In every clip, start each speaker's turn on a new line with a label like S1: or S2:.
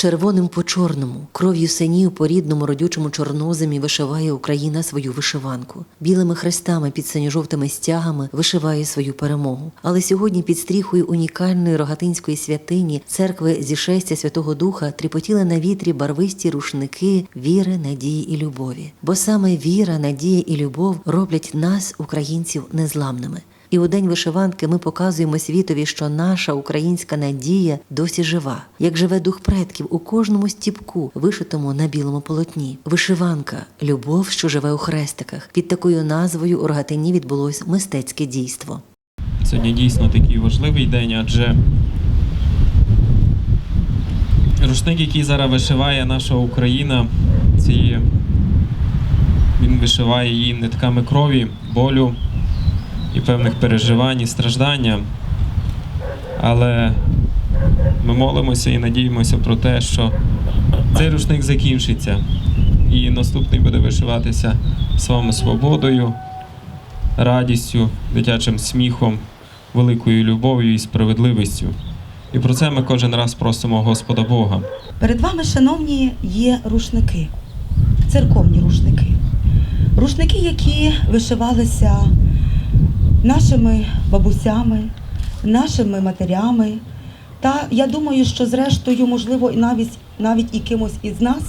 S1: Червоним по чорному, кров'ю синів по рідному родючому чорноземі вишиває Україна свою вишиванку. Білими хрестами під синьо-жовтими стягами вишиває свою перемогу. Але сьогодні під стріхою унікальної рогатинської святині церкви зішестя Святого Духа тріпотіли на вітрі барвисті рушники віри, надії і любові. Бо саме віра, надія і любов роблять нас, українців, незламними. І у день вишиванки ми показуємо світові, що наша українська надія досі жива, як живе дух предків у кожному стіпку, вишитому на білому полотні. Вишиванка любов, що живе у хрестиках. Під такою назвою у Рогатині відбулось мистецьке дійство.
S2: Сьогодні дійсно такий важливий день, адже рушник, який зараз вишиває наша Україна, це він вишиває її нитками крові, болю і певних переживань і страждання. Але ми молимося і надіємося про те, що цей рушник закінчиться, і наступний буде вишиватися з вами свободою, радістю, дитячим сміхом, великою любов'ю і справедливістю. І про це ми кожен раз просимо Господа Бога.
S3: Перед вами, шановні, є рушники, церковні рушники. Рушники, які вишивалися нашими бабусями, нашими матерями. Та я думаю, що зрештою, можливо, і навіть, навіть і кимось із нас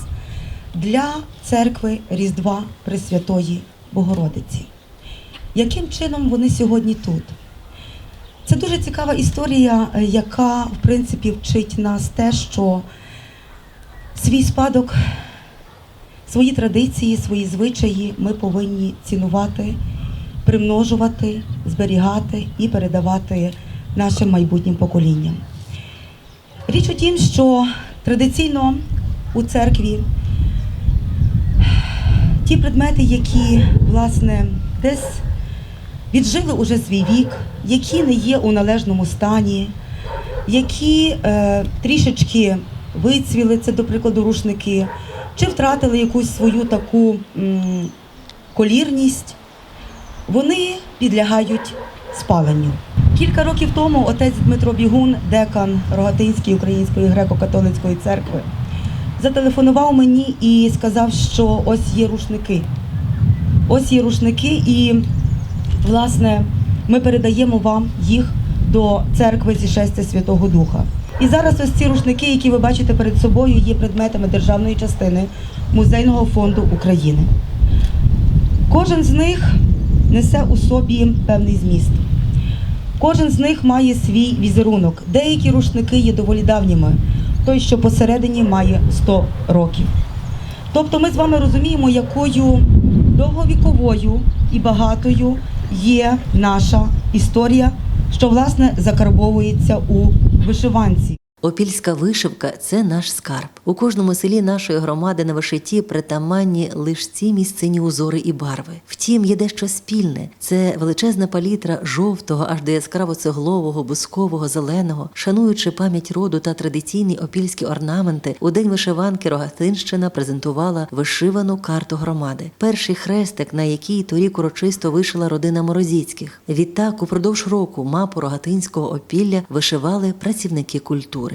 S3: для церкви Різдва Пресвятої Богородиці. Яким чином вони сьогодні тут? Це дуже цікава історія, яка в принципі вчить нас те, що свій спадок, свої традиції, свої звичаї ми повинні цінувати, примножувати, зберігати і передавати нашим майбутнім поколінням. Річ у тім, що традиційно у церкві ті предмети, які власне десь віджили уже свій вік, які не є у належному стані, які е, трішечки вицвіли, це, до прикладу, рушники, чи втратили якусь свою таку м, колірність, вони підлягають спаленню. Кілька років тому отець Дмитро Бігун, декан Рогатинської української греко-католицької церкви, зателефонував мені і сказав, що ось є рушники. Ось є рушники, і власне ми передаємо вам їх до церкви зішестя Святого Духа. І зараз ось ці рушники, які ви бачите перед собою, є предметами державної частини Музейного фонду України. Кожен з них несе у собі певний зміст. Кожен з них має свій візерунок. Деякі рушники є доволі давніми. Той, що посередині, має 100 років. Тобто ми з вами розуміємо, якою довговіковою і багатою є наша історія, що власне закарбовується у вишиванці.
S1: Опільська вишивка це наш скарб. У кожному селі нашої громади на вишиті притаманні лише ці місцинні узори і барви. Втім, є дещо спільне. Це величезна палітра жовтого, аж до яскраво цеглового, бускового, зеленого, шануючи пам'ять роду та традиційні опільські орнаменти, у день вишиванки Рогатинщина презентувала вишивану карту громади. Перший хрестик, на який торік урочисто вишила родина Морозіцьких. Відтак, упродовж року мапу Рогатинського опілля вишивали працівники культури.